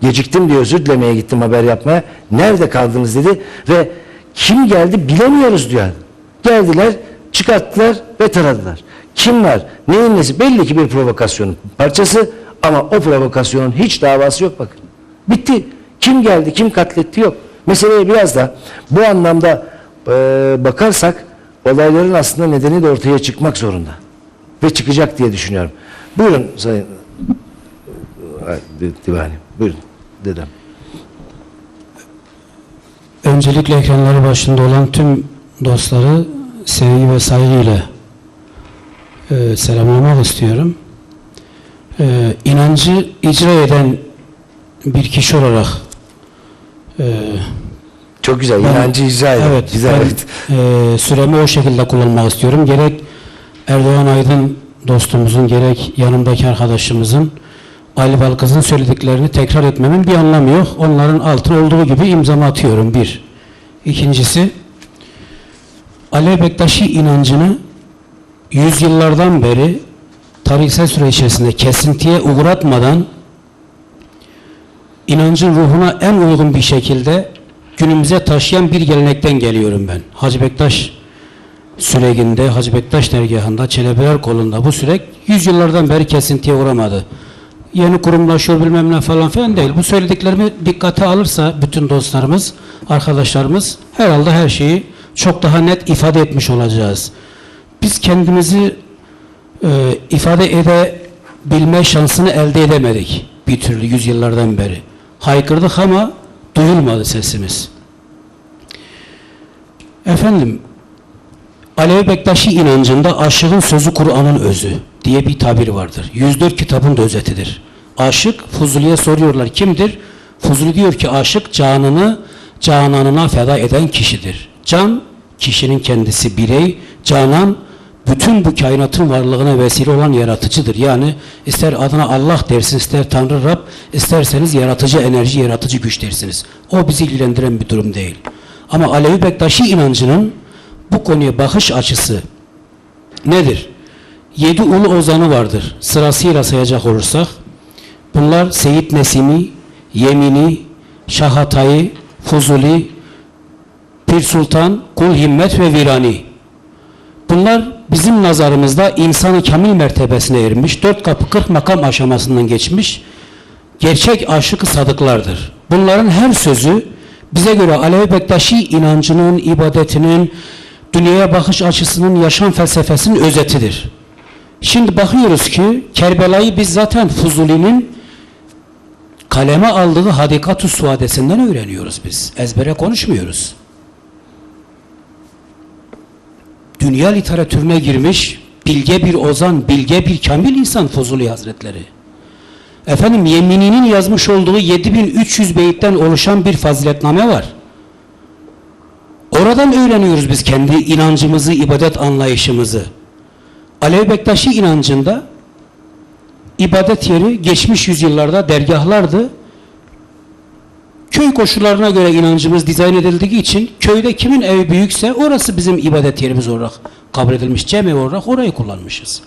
Geciktim diye özür dilemeye gittim haber yapmaya. Nerede kaldınız dedi ve kim geldi bilemiyoruz diyor. Geldiler, çıkarttılar ve taradılar. Kim var? Neyin nesi? Belli ki bir provokasyonun parçası ama o provokasyonun hiç davası yok bakın. Bitti. Kim geldi, kim katletti yok. Meseleye biraz da bu anlamda e, bakarsak olayların aslında nedeni de ortaya çıkmak zorunda. Ve çıkacak diye düşünüyorum. Buyurun Sayın e, Divani. Buyurun dedem. Öncelikle ekranları başında olan tüm dostları sevgi ve saygıyla e, selamlamak istiyorum. E, inancı icra eden bir kişi olarak e, Çok güzel. Ben- İnancı icra edin. Evet, Güzel. ben e, süremi o şekilde kullanmak istiyorum. Gerek Erdoğan Aydın dostumuzun, gerek yanımdaki arkadaşımızın, Ali Balkız'ın söylediklerini tekrar etmemin bir anlamı yok. Onların altına olduğu gibi imzamı atıyorum. Bir. İkincisi, Alev Bektaşi inancını yüzyıllardan beri tarihsel süre içerisinde kesintiye uğratmadan inancın ruhuna en uygun bir şekilde günümüze taşıyan bir gelenekten geliyorum ben. Hacı Bektaş sürecinde, Hacı Bektaş dergahında, Çelebiler kolunda bu sürek yüzyıllardan beri kesintiye uğramadı. Yeni kurumlaşıyor bilmem ne falan filan değil. Bu söylediklerimi dikkate alırsa bütün dostlarımız, arkadaşlarımız herhalde her şeyi çok daha net ifade etmiş olacağız. Biz kendimizi e, ifade edebilme şansını elde edemedik bir türlü yüzyıllardan beri. Haykırdık ama duyulmadı sesimiz. Efendim, Alevi Bektaşi inancında aşığın sözü Kur'an'ın özü diye bir tabir vardır. 104 kitabın da özetidir. Aşık, Fuzuli'ye soruyorlar kimdir? Fuzuli diyor ki aşık canını cananına feda eden kişidir. Can, kişinin kendisi birey, canan, bütün bu kainatın varlığına vesile olan yaratıcıdır. Yani ister adına Allah dersin, ister Tanrı Rab, isterseniz yaratıcı enerji, yaratıcı güç dersiniz. O bizi ilgilendiren bir durum değil. Ama Alevi Bektaşi inancının bu konuya bakış açısı nedir? Yedi ulu ozanı vardır. Sırasıyla sayacak olursak bunlar Seyit Nesimi, Yemini, Şahatayı, Fuzuli, Pir Sultan, Kul Himmet ve Virani. Bunlar bizim nazarımızda insanı kamil mertebesine ermiş, dört kapı kırk makam aşamasından geçmiş, gerçek aşık sadıklardır. Bunların her sözü bize göre Alevi Bektaşi inancının, ibadetinin, dünyaya bakış açısının, yaşam felsefesinin özetidir. Şimdi bakıyoruz ki Kerbela'yı biz zaten Fuzuli'nin kaleme aldığı Hadikat-ı Suadesi'nden öğreniyoruz biz. Ezbere konuşmuyoruz. Dünya literatürüne girmiş bilge bir ozan, bilge bir kamil insan Fuzuli Hazretleri. Efendim Yemini'nin yazmış olduğu 7300 beyitten oluşan bir faziletname var. Oradan öğreniyoruz biz kendi inancımızı, ibadet anlayışımızı. Alevi Bektaşi inancında ibadet yeri geçmiş yüzyıllarda dergahlardı. Köy koşullarına göre inancımız dizayn edildiği için köyde kimin evi büyükse orası bizim ibadet yerimiz olarak kabul edilmiş. Cem olarak orayı kullanmışız.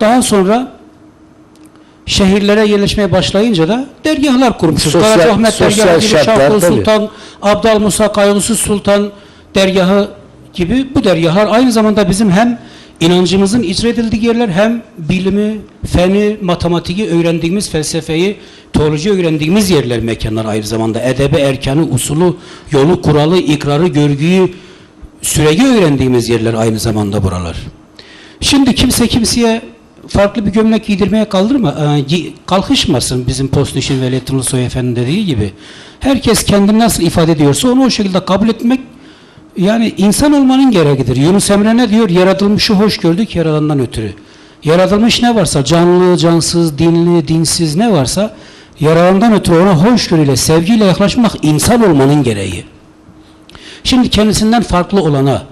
Daha sonra şehirlere yerleşmeye başlayınca da dergahlar kurmuşuz. Sosyal- Karacaahmet dergahı gibi, tabii. Sultan, Abdal Musa Kaygusu Sultan dergahı gibi bu dergahlar aynı zamanda bizim hem inancımızın icra edildiği yerler hem bilimi, feni, matematiği öğrendiğimiz felsefeyi, teoloji öğrendiğimiz yerler, mekanlar aynı zamanda. Edebi, erkanı, usulü, yolu, kuralı, ikrarı, görgüyü, süreci öğrendiğimiz yerler aynı zamanda buralar. Şimdi kimse kimseye farklı bir gömlek giydirmeye kaldırma, e, gi- kalkışmasın bizim Postnişin Veliyettin Soy Efendi dediği gibi. Herkes kendini nasıl ifade ediyorsa onu o şekilde kabul etmek yani insan olmanın gereğidir. Yunus Emre ne diyor? Yaratılmışı hoş gördük yaradandan ötürü. Yaratılmış ne varsa canlı, cansız, dinli, dinsiz ne varsa yaradandan ötürü ona hoşgörüyle, sevgiyle yaklaşmak insan olmanın gereği. Şimdi kendisinden farklı olana,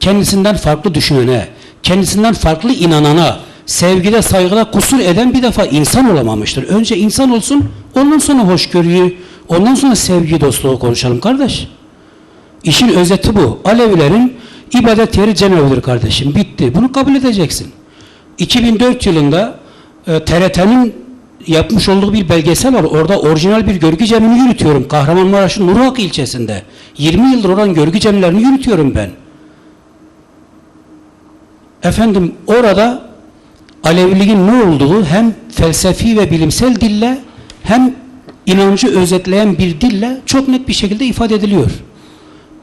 kendisinden farklı düşünene, kendisinden farklı inanana, sevgide, saygıda kusur eden bir defa insan olamamıştır. Önce insan olsun, ondan sonra hoşgörüyü, ondan sonra sevgi, dostluğu konuşalım kardeş. İşin özeti bu. Alevilerin ibadet yeri cemevidir kardeşim. Bitti. Bunu kabul edeceksin. 2004 yılında e, TRT'nin yapmış olduğu bir belgesel var. Orada orijinal bir görgü cemini yürütüyorum. Kahramanmaraş'ın Nurhak ilçesinde. 20 yıldır olan görgü cemlerini yürütüyorum ben. Efendim orada Aleviliğin ne olduğu hem felsefi ve bilimsel dille hem inancı özetleyen bir dille çok net bir şekilde ifade ediliyor.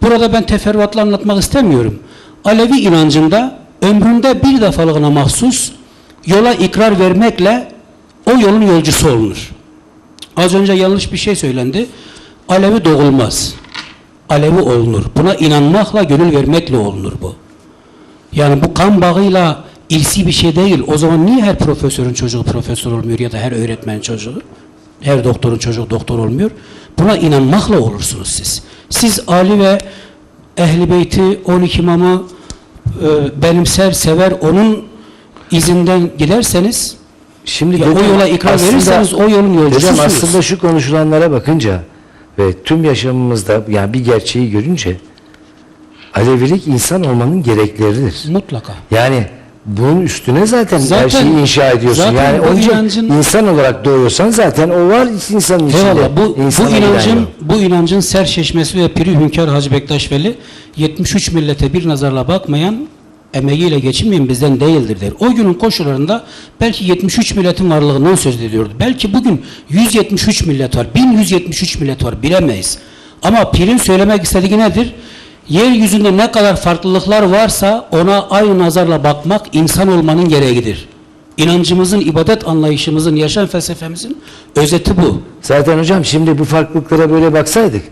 Burada ben teferruatla anlatmak istemiyorum. Alevi inancında ömründe bir defalığına mahsus yola ikrar vermekle o yolun yolcusu olunur. Az önce yanlış bir şey söylendi. Alevi doğulmaz. Alevi olunur. Buna inanmakla, gönül vermekle olunur bu. Yani bu kan bağıyla irsi bir şey değil. O zaman niye her profesörün çocuğu profesör olmuyor ya da her öğretmenin çocuğu, her doktorun çocuğu doktor olmuyor? Buna inanmakla olursunuz siz. Siz Ali ve Ehli Beyti, 12 imamı e, benimser, sever, onun izinden giderseniz Şimdi ya o yola ikrar aslında- verirseniz o yolun Hocam yolcususunuz. aslında şu konuşulanlara bakınca ve tüm yaşamımızda yani bir gerçeği görünce Alevilik insan olmanın gerekleridir. Mutlaka. Yani bunun üstüne zaten, her Zaten- şeyi inşa ediyorsun. zaten yani onun inancın- insan olarak doğuyorsan zaten o var insanın içinde. Eyvallah. Bu, bu inancın bu inancın serçeşmesi ve piri hünkâr Hacı Bektaş Veli 73 millete bir nazarla bakmayan emeğiyle geçinmeyen bizden değildir der. O günün koşullarında belki 73 milletin varlığından söz ediyordu. Belki bugün 173 millet var, 1173 millet var bilemeyiz. Ama pirin söylemek istediği nedir? Yeryüzünde ne kadar farklılıklar varsa ona aynı nazarla bakmak insan olmanın gereğidir. İnancımızın, ibadet anlayışımızın, yaşam felsefemizin özeti bu. Zaten hocam şimdi bu farklılıklara böyle baksaydık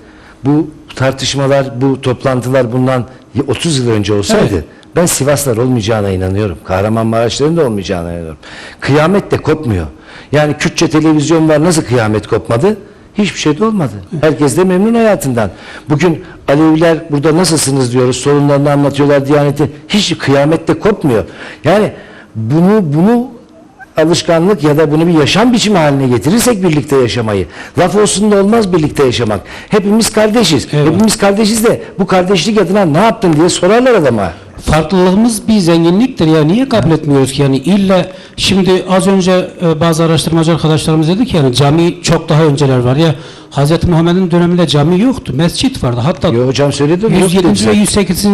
bu tartışmalar, bu toplantılar bundan 30 yıl önce olsaydı Evet. ben Sivaslar olmayacağına inanıyorum. Kahramanmaraşların da olmayacağına inanıyorum. Kıyamet de kopmuyor. Yani Kürtçe televizyon var nasıl kıyamet kopmadı? Hiçbir şey de olmadı. Herkes de memnun hayatından. Bugün Aleviler burada nasılsınız diyoruz. Sorunlarını anlatıyorlar Diyaneti. Hiç kıyamet de kopmuyor. Yani bunu bunu alışkanlık ya da bunu bir yaşam biçimi haline getirirsek birlikte yaşamayı. Laf olsun da olmaz birlikte yaşamak. Hepimiz kardeşiz. Evet. Hepimiz kardeşiz de bu kardeşlik adına ne yaptın diye sorarlar adama. Farklılığımız bir zenginliktir ya niye kabul etmiyoruz ki yani illa şimdi az önce e, bazı araştırmacı arkadaşlarımız dedi ki yani cami çok daha önceler var ya Hz. Muhammed'in döneminde cami yoktu mescit vardı hatta Yo, hocam söyledi mi? 107. Yok ve dedi. 108.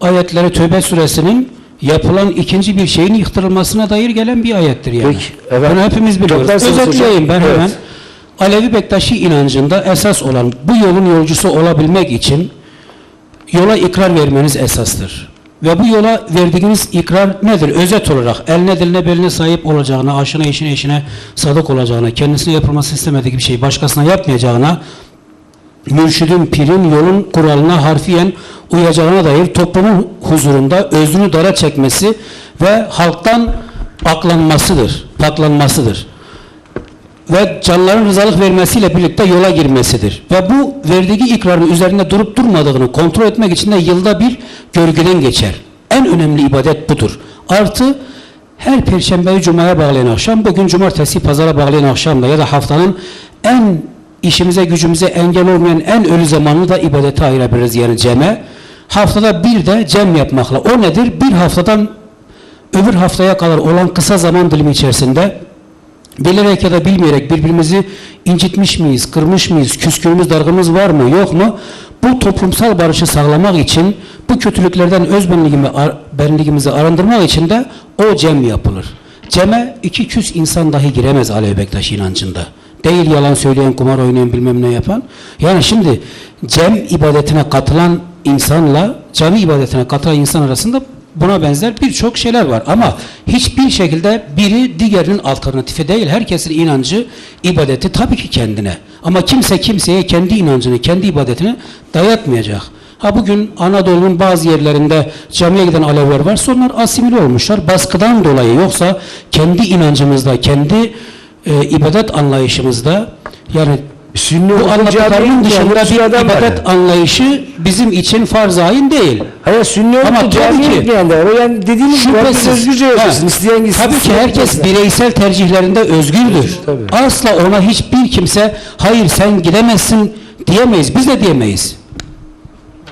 ayetleri Tövbe suresinin yapılan ikinci bir şeyin yıktırılmasına dair gelen bir ayettir yani. Peki, evet. Bunu hepimiz biliyoruz. Özetleyeyim ben evet. hemen. Alevi Bektaşi inancında esas olan bu yolun yolcusu olabilmek için yola ikrar vermeniz esastır. Ve bu yola verdiğiniz ikrar nedir? Özet olarak eline diline beline sahip olacağına, aşına eşine eşine sadık olacağına, kendisine yapılması istemediği bir şey başkasına yapmayacağına, mürşidin, pirin, yolun kuralına harfiyen uyacağına dair toplumun huzurunda özünü dara çekmesi ve halktan aklanmasıdır, paklanmasıdır ve canların rızalık vermesiyle birlikte yola girmesidir. Ve bu verdiği ikrarın üzerinde durup durmadığını kontrol etmek için de yılda bir görgüden geçer. En önemli ibadet budur. Artı her perşembeyi cumaya bağlayan akşam, bugün cumartesi pazara bağlayan akşamda ya da haftanın en işimize gücümüze engel olmayan en ölü zamanını da ibadete ayırabiliriz yani ceme. Haftada bir de cem yapmakla. O nedir? Bir haftadan öbür haftaya kadar olan kısa zaman dilimi içerisinde bilerek ya da bilmeyerek birbirimizi incitmiş miyiz, kırmış mıyız, küskünümüz, dargımız var mı, yok mu? Bu toplumsal barışı sağlamak için, bu kötülüklerden öz benliğimi, benliğimizi arındırmak için de o cem yapılır. Ceme iki küs insan dahi giremez Alevi Bektaş inancında. Değil yalan söyleyen, kumar oynayan, bilmem ne yapan. Yani şimdi cem ibadetine katılan insanla cami ibadetine katılan insan arasında buna benzer birçok şeyler var ama hiçbir şekilde biri diğerinin alternatifi değil. Herkesin inancı, ibadeti tabii ki kendine. Ama kimse kimseye kendi inancını, kendi ibadetini dayatmayacak. Ha bugün Anadolu'nun bazı yerlerinde camiye giden Aleviler varsa onlar asimile olmuşlar. Baskıdan dolayı yoksa kendi inancımızda, kendi e, ibadet anlayışımızda yani Sünni bu ki, dışında bir adam var. ibadet anlayışı bizim için farz ayin değil. Hayır sünni tabii camiye ki- gitmeyen de var. Yani dediğiniz gibi herkes özgürce yaşasın. İsteyen gitsin. Tabii ki herkes bireysel tercihlerinde özgürdür. Tabii. Asla ona hiçbir kimse hayır sen gidemezsin diyemeyiz. Biz de diyemeyiz.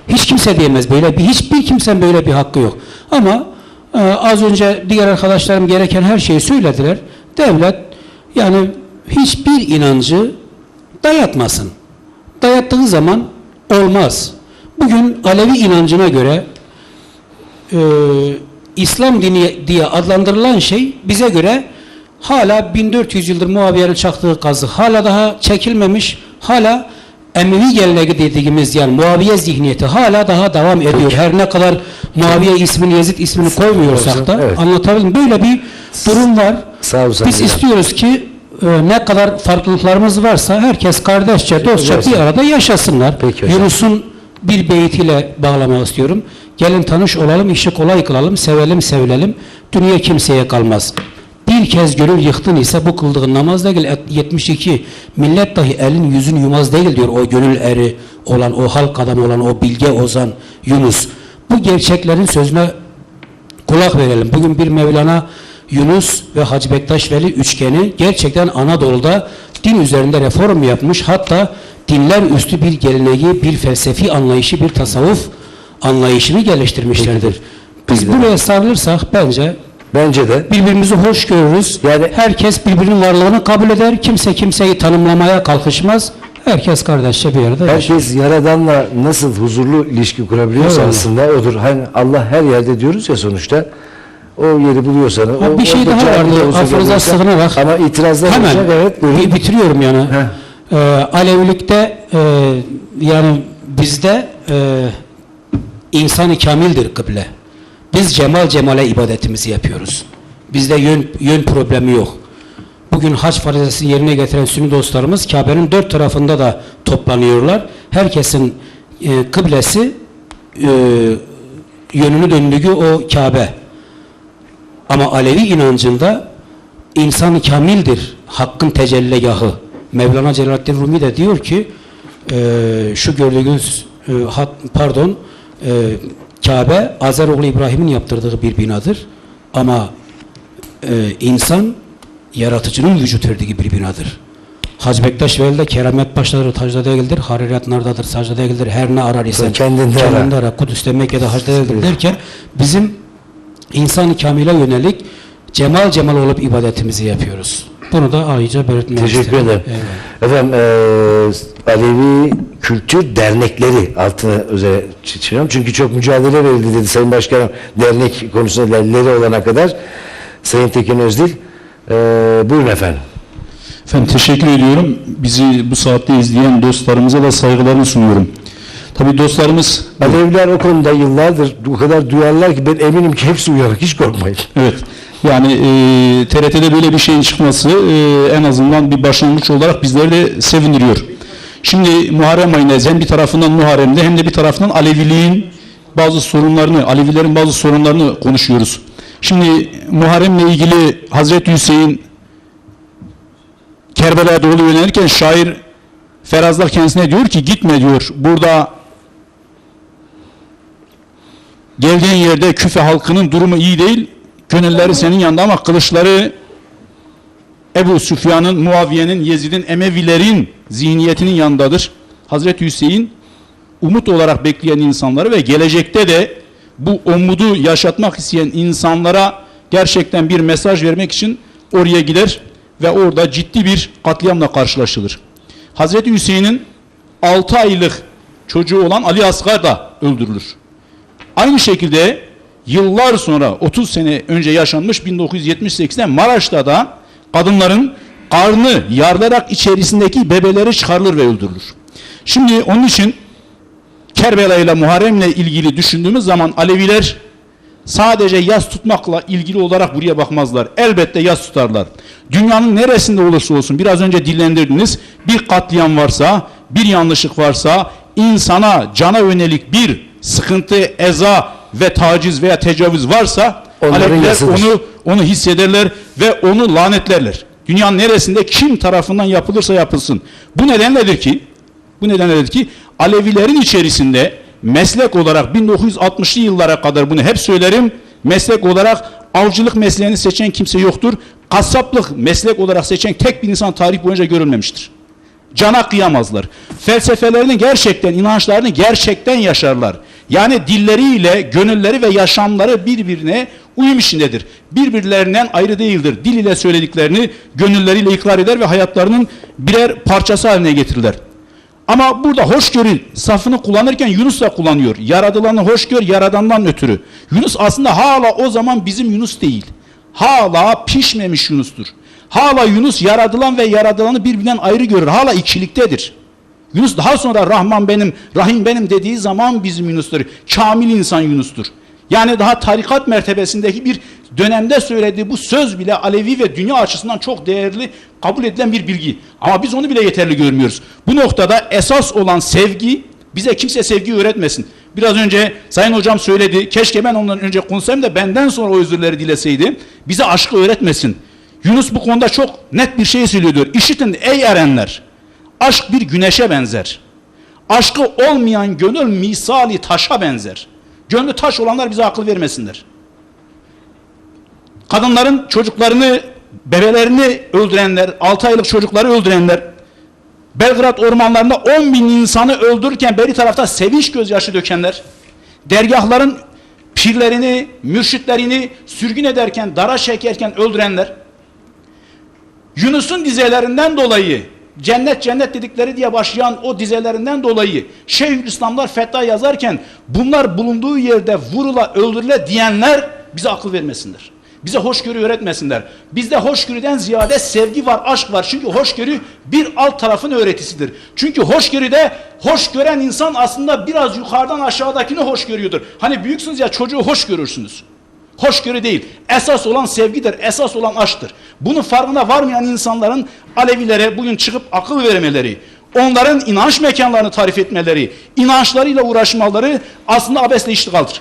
Hiç kimse diyemez böyle bir hiçbir kimsenin böyle bir hakkı yok. Ama e, az önce diğer arkadaşlarım gereken her şeyi söylediler. Devlet Yani hiçbir inancı dayatmasın. Dayattığı zaman olmaz. Bugün Alevi inancına göre e, İslam dini diye adlandırılan şey bize göre hala 1400 yıldır Muaviye'nin çaktığı kazı hala daha çekilmemiş, hala Emevi geleneği dediğimiz yani Muaviye zihniyeti hala daha devam ediyor. Her ne kadar Muaviye ismini, Yezid ismini koymuyorsak da Evet. anlatabildim. Böyle bir durum var. Sağ Biz istiyoruz ki ne kadar farklılıklarımız varsa herkes kardeşçe, dostça bir arada yaşasınlar. Yunus'un bir beytiyle bağlamak istiyorum. Gelin tanış olalım, işi kolay kılalım, sevelim, sevilelim. Dünya kimseye kalmaz. Bir kez gönül yıktın ise bu kıldığın namaz değil. Et- 72 millet dahi elin yüzün yumaz değil diyor o gönül eri olan, o halk adamı olan, o bilge ozan Yunus. Bu gerçeklerin sözüne kulak verelim. Bugün bir Mevlana Yunus ve Hacı Bektaş Veli üçgeni gerçekten Anadolu'da din üzerinde reform yapmış. Hatta dinler üstü bir geleneği, bir felsefi anlayışı, bir tasavvuf anlayışını geliştirmişlerdir. Biz buraya sarılırsak bence Bence de birbirimizi hoş görürüz. Yani- herkes birbirinin varlığını kabul eder. Kimse kimseyi tanımlamaya kalkışmaz. Herkes kardeşçe bir yaşar. herkes Yaradan'la nasıl huzurlu ilişki kurabiliyorsa Evet. aslında odur. Hani Allah her yerde diyoruz ya sonuçta. O yeri buluyorsa da, Ha, o, bir şey daha vardı, görüyorsa- sığınarak. Ama itirazlar Hemen olacak evet buyurun. bi- bitiriyorum yani. Heh. Ee, Alevilikte e, yani bizde e, insanı kamildir kıble. Biz cemal cemale ibadetimizi yapıyoruz. Bizde yön, yön problemi yok. Bugün hac farizesini yerine getiren Sünni dostlarımız Kabe'nin dört tarafında da toplanıyorlar. Herkesin e, kıblesi e, yönünü döndüğü o Kabe. Ama Alevi inancında insan kamildir. Hakkın tecelligahı. Mevlana Celaleddin Rumi de diyor ki e, şu gördüğünüz e, hat, pardon e, Kabe Azeroğlu İbrahim'in yaptırdığı bir binadır. Ama e, insan yaratıcının vücut verdiği bir binadır. Hacı Bektaş Veli'de keramet başları tacda değildir, harirat nardadır, sacda değildir, her ne arar ise Sen kendinde ara. kendinde ara, Kudüs'te Mekke'de hacda değildir derken bizim insan-ı kamile yönelik cemal cemal olup ibadetimizi yapıyoruz. Bunu da ayrıca belirtmek Teşekkür isterim. ederim. Evet. Efendim eee Alevi Kültür Dernekleri altını özel çiziyorum. Çünkü çok mücadele verildi dedi Sayın Başkanım. Dernek konusunda derneleri olana kadar. Sayın Tekin Özdil. Eee buyurun efendim. Efendim teşekkür ediyorum. Bizi bu saatte izleyen dostlarımıza da saygılarımı sunuyorum. Tabii dostlarımız Aleviler o konuda yıllardır o kadar duyarlar ki ben eminim ki hepsi uyanık. Hiç korkmayın. evet yani e, TRT'de böyle bir şeyin çıkması e, en azından bir başlangıç olarak bizleri de sevindiriyor. Şimdi Muharrem ayında hem bir tarafından Muharrem'de hem de bir tarafından Aleviliğin bazı sorunlarını, Alevilerin bazı sorunlarını konuşuyoruz. Şimdi Muharrem'le ilgili Hazreti Hüseyin Kerbela'ya doğru yönelirken şair Ferazlar kendisine diyor ki gitme diyor. Burada geldiğin yerde küfe halkının durumu iyi değil. Gönülleri senin yanında ama kılıçları Ebu Süfyan'ın, Muaviye'nin, Yezid'in, Emevilerin zihniyetinin yanındadır. Hazreti Hüseyin umut olarak bekleyen insanları ve gelecekte de bu umudu yaşatmak isteyen insanlara gerçekten bir mesaj vermek için oraya gider ve orada ciddi bir katliamla karşılaşılır. Hazreti Hüseyin'in 6 aylık çocuğu olan Ali Asgar da öldürülür. Aynı şekilde yıllar sonra 30 sene önce yaşanmış 1978'de Maraş'ta da kadınların karnı yarılarak içerisindeki bebeleri çıkarılır ve öldürülür. Şimdi onun için Kerbela ile Muharrem'le ilgili düşündüğümüz zaman Aleviler sadece yas tutmakla ilgili olarak buraya bakmazlar. Elbette yas tutarlar. Dünyanın neresinde olursa olsun biraz önce dillendirdiniz bir katliam varsa, bir yanlışlık varsa, insana, cana yönelik bir sıkıntı, eza ve taciz veya tecavüz varsa Onların Aleviler yasıdır. onu onu hissederler ve onu lanetlerler. Dünyanın neresinde kim tarafından yapılırsa yapılsın. Bu nedenledir ki bu nedenledir ki Alevilerin içerisinde meslek olarak 1960'lı yıllara kadar bunu hep söylerim. Meslek olarak avcılık mesleğini seçen kimse yoktur. Kasaplık meslek olarak seçen tek bir insan tarih boyunca görülmemiştir. Cana kıyamazlar. Felsefelerini gerçekten, inançlarını gerçekten yaşarlar. Yani dilleriyle, gönülleri ve yaşamları birbirine uyum içindedir. Birbirlerinden ayrı değildir. Dil ile söylediklerini gönülleriyle ikrar eder ve hayatlarının birer parçası haline getirirler. Ama burada hoşgörü safını kullanırken Yunus da kullanıyor. Yaradılanı hoşgör yaradandan ötürü. Yunus aslında hala o zaman bizim Yunus değil. Hala pişmemiş Yunus'tur. Hala Yunus yaradılan ve yaradılanı birbirinden ayrı görür. Hala ikiliktedir. Yunus daha sonra Rahman benim, Rahim benim dediği zaman bizim Yunus'tur. Kamil insan Yunus'tur. Yani daha tarikat mertebesindeki bir dönemde söylediği bu söz bile Alevi ve dünya açısından çok değerli kabul edilen bir bilgi. Ama biz onu bile yeterli görmüyoruz. Bu noktada esas olan sevgi bize kimse sevgi öğretmesin. Biraz önce Sayın Hocam söyledi. Keşke ben ondan önce konuşsaydım da benden sonra o özürleri dileseydi. Bize aşkı öğretmesin. Yunus bu konuda çok net bir şey söylüyor diyor. İşitin ey erenler. Aşk bir güneşe benzer. Aşkı olmayan gönül misali taşa benzer. Gönlü taş olanlar bize akıl vermesinler. Kadınların çocuklarını, bebelerini öldürenler, 6 aylık çocukları öldürenler, Belgrad ormanlarında 10 bin insanı öldürürken beri tarafta sevinç gözyaşı dökenler, dergahların pirlerini, mürşitlerini sürgün ederken, dara çekerken öldürenler, Yunus'un dizelerinden dolayı cennet cennet dedikleri diye başlayan o dizelerinden dolayı Şeyhülislamlar fetva yazarken bunlar bulunduğu yerde vurula öldürüle diyenler bize akıl vermesinler. Bize hoşgörü öğretmesinler. Bizde hoşgörüden ziyade sevgi var, aşk var. Çünkü hoşgörü bir alt tarafın öğretisidir. Çünkü hoşgörüde hoş gören insan aslında biraz yukarıdan aşağıdakini hoş görüyordur. Hani büyüksünüz ya çocuğu hoş görürsünüz. Hoşgörü değil. Esas olan sevgidir. Esas olan aşktır. Bunun farkına varmayan insanların Alevilere bugün çıkıp akıl vermeleri, onların inanç mekanlarını tarif etmeleri, inançlarıyla uğraşmaları aslında abesle iştigaldir.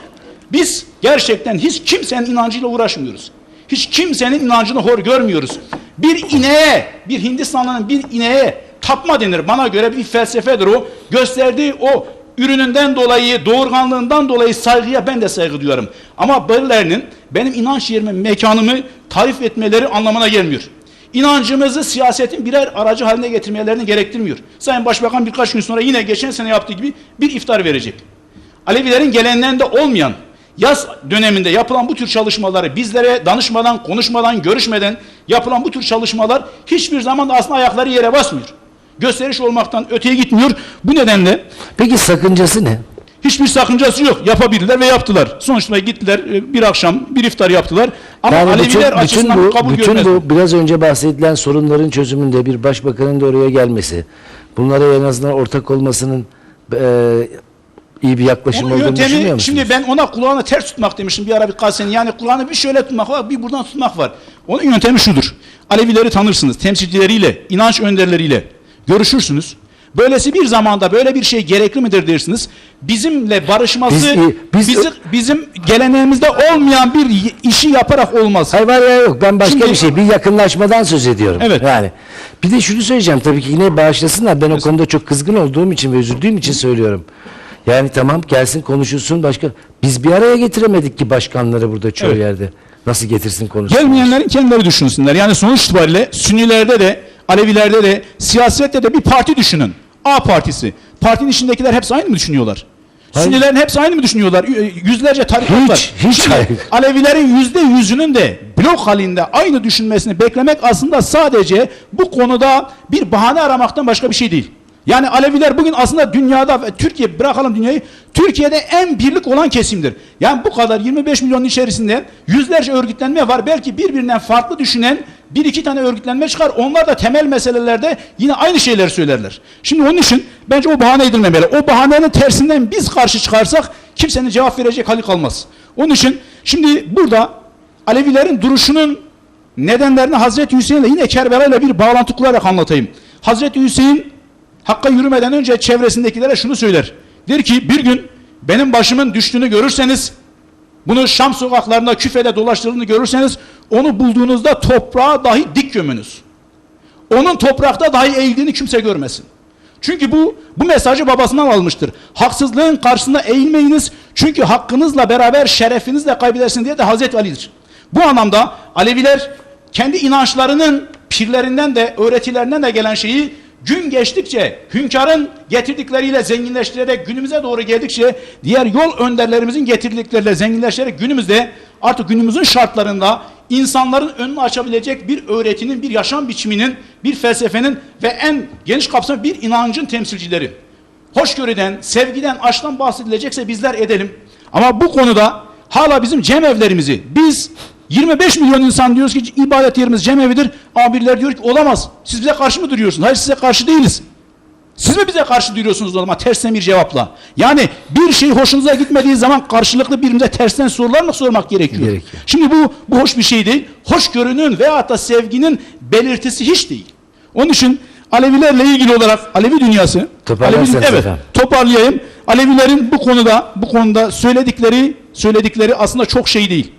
Biz gerçekten hiç kimsenin inancıyla uğraşmıyoruz. Hiç kimsenin inancını hor görmüyoruz. Bir ineğe, bir Hindistanlı'nın bir ineğe tapma denir. Bana göre bir felsefedir o. Gösterdiği o ürününden dolayı, doğurganlığından dolayı saygıya ben de saygı duyuyorum. Ama birilerinin benim inanç yerimi, mekanımı tarif etmeleri anlamına gelmiyor. İnancımızı siyasetin birer aracı haline getirmelerini gerektirmiyor. Sayın Başbakan birkaç gün sonra yine geçen sene yaptığı gibi bir iftar verecek. Alevilerin geleneğinde olmayan yaz döneminde yapılan bu tür çalışmaları bizlere danışmadan, konuşmadan, görüşmeden yapılan bu tür çalışmalar hiçbir zaman da aslında ayakları yere basmıyor. Gösteriş olmaktan öteye gitmiyor. Bu nedenle Peki sakıncası ne? hiçbir sakıncası yok. Yapabilirler ve yaptılar. Sonuçta gittiler e, bir akşam bir iftar yaptılar. Ama Yani Aleviler bütün, bütün açısından bu, kabul bütün görmez. bu biraz önce bahsedilen sorunların çözümünde bir başbakanın da oraya gelmesi, bunlara en azından ortak olmasının e, iyi bir yaklaşım Onun olduğunu düşünmüyor yöntemi musunuz? şimdi ben ona kulağını ters tutmak demiştim bir ara bir kalsen. Yani kulağını bir şöyle tutmak var bir buradan tutmak var. Onun yöntemi şudur. Alevileri tanırsınız temsilcileriyle, inanç önderleriyle görüşürsünüz. Böylesi bir zamanda böyle bir şey gerekli midir dersiniz. Bizimle barışması Biz- e, biz- bizim, bizim geleneğimizde olmayan bir işi yaparak olmaz. Hayır ya yok ben başka Şimdi- bir şey bir yakınlaşmadan söz ediyorum. Evet. Yani bir de şunu söyleyeceğim tabii ki yine bağışlasınlar ben o konuda çok kızgın olduğum için ve üzüldüğüm için söylüyorum. Yani tamam gelsin konuşulsun başka. Biz bir araya getiremedik ki başkanları burada çoğu Evet. yerde. Nasıl getirsin konuşsun? Gelmeyenlerin kendileri düşünsünler. Yani sonuç itibariyle Sünnilerde de, Alevilerde de, siyasette de bir parti düşünün. A partisi. Partinin içindekiler hepsi aynı mı düşünüyorlar? Hayır. Sünnilerin hepsi aynı mı düşünüyorlar? Y- Yüzlerce tarikat Hiç, var. hiç Şimdi hayır. Alevilerin yüzde yüzünün de blok halinde aynı düşünmesini beklemek aslında sadece bu konuda bir bahane aramaktan başka bir şey değil. Yani Aleviler bugün aslında dünyada ve Türkiye bırakalım dünyayı Türkiye'de en birlik olan kesimdir. Yani bu kadar 25 milyonun içerisinde yüzlerce örgütlenme var. Belki birbirinden farklı düşünen bir iki tane örgütlenme çıkar. Onlar da temel meselelerde yine aynı şeyleri söylerler. Şimdi onun için bence o bahane edilmemeli. O bahanenin tersinden biz karşı çıkarsak kimsenin cevap verecek hali kalmaz. Onun için şimdi burada Alevilerin duruşunun nedenlerini Hazreti Hüseyin ile yine Kerbela ile bir bağlantı kurarak anlatayım. Hazreti Hüseyin Hakka yürümeden önce çevresindekilere şunu söyler. Der ki bir gün benim başımın düştüğünü görürseniz bunu Şam sokaklarında küfede dolaştırdığını görürseniz onu bulduğunuzda toprağa dahi dik gömünüz. Onun toprakta dahi eğildiğini kimse görmesin. Çünkü bu bu mesajı babasından almıştır. Haksızlığın karşısında eğilmeyiniz. Çünkü hakkınızla beraber şerefinizi de kaybedersin diye de Hazreti Ali'dir. Bu anlamda Aleviler kendi inançlarının pirlerinden de öğretilerinden de gelen şeyi gün geçtikçe hünkârın getirdikleriyle zenginleştirerek günümüze doğru geldikçe diğer yol önderlerimizin getirdikleriyle zenginleştirerek günümüzde artık günümüzün şartlarında insanların önünü açabilecek bir öğretinin, bir yaşam biçiminin, bir felsefenin ve en geniş kapsamlı bir inancın temsilcileri. Hoşgörüden, sevgiden, aşktan bahsedilecekse bizler edelim. Ama bu konuda hala bizim cemevlerimizi biz 25 milyon insan diyoruz ki ibadet yerimiz cemevidir. Ama birileri diyor ki olamaz. Siz bize karşı mı duruyorsunuz? Hayır size karşı değiliz. Siz mi bize karşı duruyorsunuz o zaman tersten bir cevapla? Yani bir şey hoşunuza gitmediği zaman karşılıklı birbirimize tersten sorular mı sormak gerekiyor? Gerekiyor. Şimdi bu bu hoş bir şey değil. Hoşgörünün veyahut da sevginin belirtisi hiç değil. Onun için Alevilerle ilgili olarak Alevi dünyası Alevi- evet, efendim. toparlayayım. Alevilerin bu konuda bu konuda söyledikleri söyledikleri aslında çok şey değil.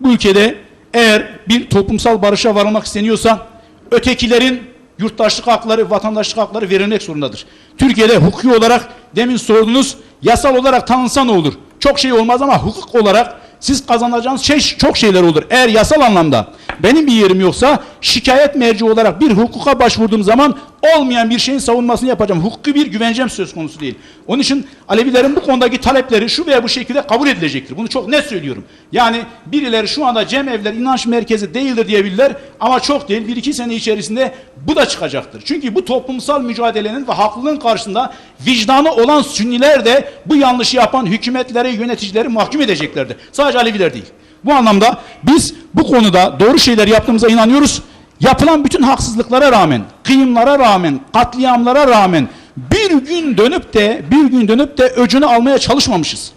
Bu ülkede eğer bir toplumsal barışa varılmak isteniyorsa ötekilerin yurttaşlık hakları, vatandaşlık hakları verilmek zorundadır. Türkiye'de hukuki olarak demin sordunuz yasal olarak tanınsa ne olur? Çok şey olmaz ama hukuk olarak siz kazanacağınız şey çok şeyler olur. Eğer yasal anlamda benim bir yerim yoksa şikayet merci olarak bir hukuka başvurduğum zaman olmayan bir şeyin savunmasını yapacağım. Hukuki bir güvencem söz konusu değil. Onun için Alevilerin bu konudaki talepleri şu veya bu şekilde kabul edilecektir. Bunu çok net söylüyorum. Yani birileri şu anda cemevler inanç merkezi değildir diyebilirler ama çok değil. Bir iki sene içerisinde bu da çıkacaktır. Çünkü bu toplumsal mücadelenin ve haklılığın karşısında vicdanı olan Sünniler de bu yanlışı yapan hükümetleri, yöneticileri mahkum edeceklerdir. Sadece Aleviler değil. Bu anlamda biz bu konuda doğru şeyler yaptığımıza inanıyoruz. Yapılan bütün haksızlıklara rağmen, kıyımlara rağmen, katliamlara rağmen bir gün dönüp de bir gün dönüp de öcünü almaya çalışmamışız.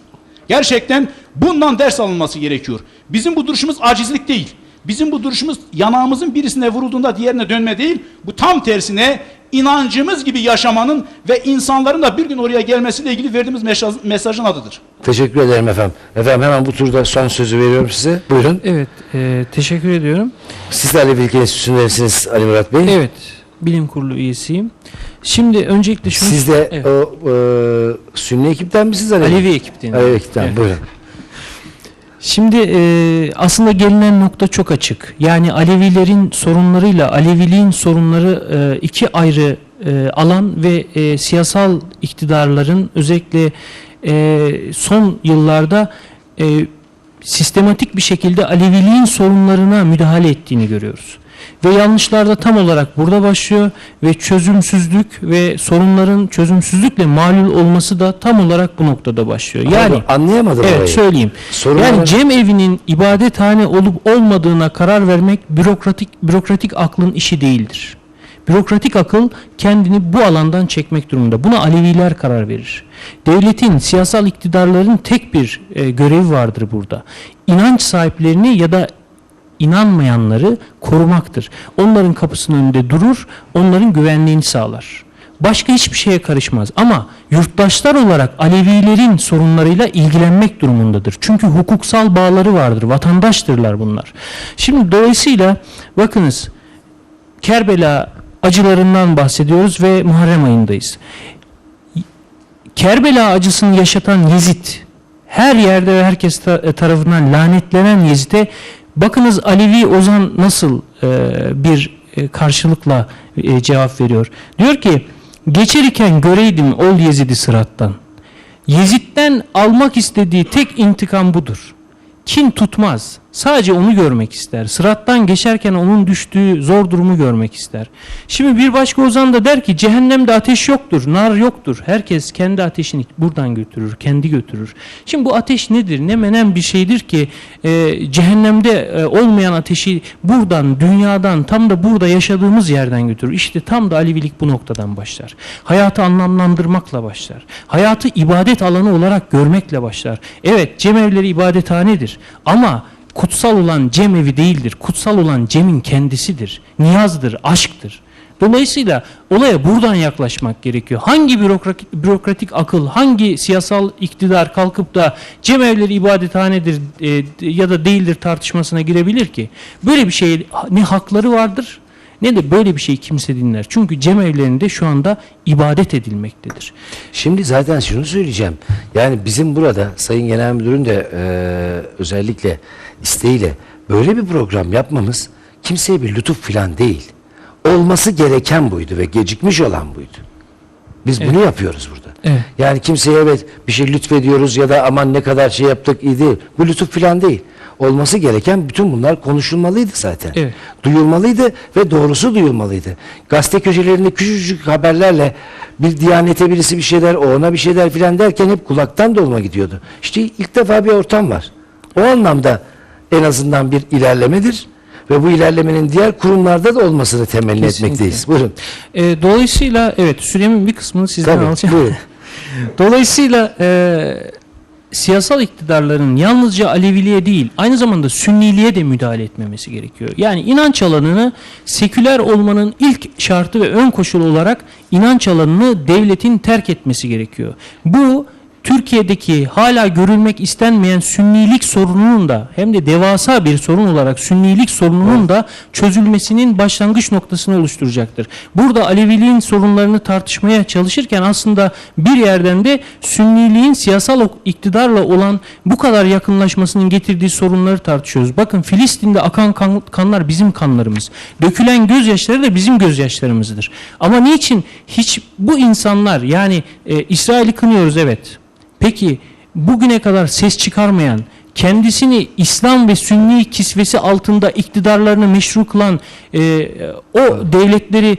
Gerçekten bundan ders alınması gerekiyor. Bizim bu duruşumuz acizlik değil. Bizim bu duruşumuz yanağımızın birisine vurulduğunda diğerine dönme değil. Bu tam tersine inancımız gibi yaşamanın ve insanların da bir gün oraya gelmesiyle ilgili verdiğimiz mesaj, mesajın adıdır. Teşekkür ederim efendim. Efendim hemen bu turda son sözü veriyorum size. Buyurun. Evet, e, teşekkür ediyorum. Siz de Alevilik Enstitüsü'ndensiniz Ali Murat Bey. Evet, bilim kurulu üyesiyim. Şimdi öncelikle şunu... Siz de Evet. o e, Sünni ekipten misiniz Alevi? Alevi ekipten. Alevi ekipten. Evet. Buyurun. Şimdi e, aslında gelinen nokta çok açık. Yani Alevilerin sorunlarıyla Aleviliğin sorunları e, iki ayrı e, alan ve e, siyasal iktidarların özellikle e, son yıllarda e, sistematik bir şekilde Aleviliğin sorunlarına müdahale ettiğini görüyoruz. Ve yanlışlar da tam olarak burada başlıyor ve çözümsüzlük ve sorunların çözümsüzlükle malul olması da tam olarak bu noktada başlıyor. Yani Pardon, anlayamadım Evet orayı. söyleyeyim. Sorun yani olarak- cem evinin ibadethane olup olmadığına karar vermek bürokratik bürokratik aklın işi değildir. Bürokratik akıl kendini bu alandan çekmek durumunda. Buna Aleviler karar verir. Devletin, siyasal iktidarların tek bir e, görevi vardır burada. İnanç sahiplerini ya da inanmayanları korumaktır. Onların kapısının önünde durur, onların güvenliğini sağlar. Başka hiçbir şeye karışmaz. Ama yurttaşlar olarak Alevilerin sorunlarıyla ilgilenmek durumundadır. Çünkü hukuksal bağları vardır. Vatandaştırlar bunlar. Şimdi dolayısıyla bakınız Kerbela acılarından bahsediyoruz ve Muharrem ayındayız. Kerbela acısını yaşatan Yezid her yerde ve herkes ta- tarafından lanetlenen Yezid'e bakınız Alevi Ozan nasıl e, bir e, karşılıkla e, cevap veriyor. Diyor ki geçerirken göreydim ol Yezid'i sırattan. Yezid'den almak istediği tek intikam budur. Kin tutmaz. Sadece onu görmek ister. Sırattan geçerken onun düştüğü zor durumu görmek ister. Şimdi bir başka ozan da der ki cehennemde ateş yoktur, nar yoktur. Herkes kendi ateşini buradan götürür, kendi götürür. Şimdi bu ateş nedir? Ne menen bir şeydir ki e, cehennemde e, olmayan ateşi buradan, dünyadan, tam da burada yaşadığımız yerden götürür. İşte tam da Alevilik bu noktadan başlar. Hayatı anlamlandırmakla başlar. Hayatı ibadet alanı olarak görmekle başlar. Evet cemevleri ibadethanedir ama kutsal olan cem evi değildir. Kutsal olan cemin kendisidir. Niyazdır, aşktır. Dolayısıyla olaya buradan yaklaşmak gerekiyor. Hangi bürokratik, bürokratik akıl, hangi siyasal iktidar kalkıp da cemevleri ibadethanedir e, ya da değildir tartışmasına girebilir ki? Böyle bir şey ne hakları vardır ne de böyle bir şey kimse dinler. Çünkü cemevlerinde şu anda ibadet edilmektedir. Şimdi zaten şunu söyleyeceğim. Yani bizim burada Sayın Genel Müdürün de e, özellikle isteğiyle böyle bir program yapmamız kimseye bir lütuf falan değil. Olması gereken buydu ve gecikmiş olan buydu. Biz bunu yapıyoruz burada. Evet. Yani kimseye evet bir şey lütfediyoruz ya da aman ne kadar şey yaptık iyi değil. Bu lütuf falan değil. Olması gereken bütün bunlar konuşulmalıydı zaten. Evet. Duyulmalıydı ve doğrusu duyulmalıydı. Gazete köşelerinde küçücük haberlerle bir diyanete birisi bir şeyler, o ona bir şeyler filan derken hep kulaktan dolma gidiyordu. İşte ilk defa bir ortam var. O anlamda en azından bir ilerlemedir ve bu ilerlemenin diğer kurumlarda da olmasını temenni Kesinlikle. etmekteyiz. Buyurun. E, dolayısıyla evet süremin bir kısmını sizden Tabii, alacağım. buyurun. Dolayısıyla e, siyasal iktidarların yalnızca Aleviliğe değil aynı zamanda Sünniliğe de müdahale etmemesi gerekiyor. Yani inanç alanını seküler olmanın ilk şartı ve ön koşulu olarak inanç alanını devletin terk etmesi gerekiyor. Bu Türkiye'deki hala görülmek istenmeyen sünnilik sorununun da hem de devasa bir sorun olarak sünnilik sorununun da çözülmesinin başlangıç noktasını oluşturacaktır. Burada Aleviliğin sorunlarını tartışmaya çalışırken aslında bir yerden de sünniliğin siyasal iktidarla olan bu kadar yakınlaşmasının getirdiği sorunları tartışıyoruz. Bakın Filistin'de akan kan- kanlar bizim kanlarımız. Dökülen gözyaşları da bizim gözyaşlarımızdır. Ama niçin hiç bu insanlar yani e, İsrail'i kınıyoruz evet. Peki bugüne kadar ses çıkarmayan, kendisini İslam ve Sünni kisvesi altında iktidarlarını meşru kılan e, o devletleri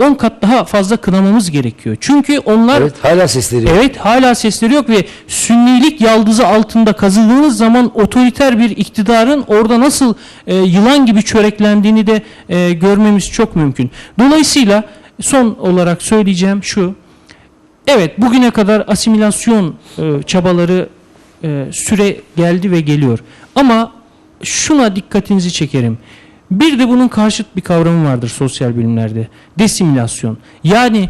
10 kat daha fazla kınamamız gerekiyor. Çünkü onlar Evet, hala sesleri yok. Evet hala sesleri yok ve sünnilik yaldızı altında kazıldığınız zaman otoriter bir iktidarın orada nasıl e, yılan gibi çöreklendiğini de e, görmemiz çok mümkün. Dolayısıyla son olarak söyleyeceğim şu. Evet bugüne kadar asimilasyon e, çabaları e, süre geldi ve geliyor. Ama şuna dikkatinizi çekerim. Bir de bunun karşıt bir kavramı vardır sosyal bilimlerde. Desimilasyon. Yani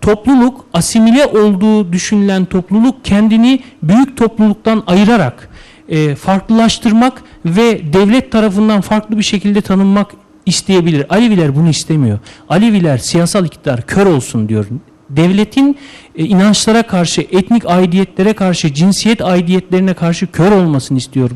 topluluk asimile olduğu düşünülen topluluk kendini büyük topluluktan ayırarak e, farklılaştırmak ve devlet tarafından farklı bir şekilde tanınmak isteyebilir. Aleviler bunu istemiyor. Aleviler siyasal iktidar kör olsun diyor. Devletin e, inançlara karşı, etnik aidiyetlere karşı, cinsiyet aidiyetlerine karşı kör olmasını istiyor.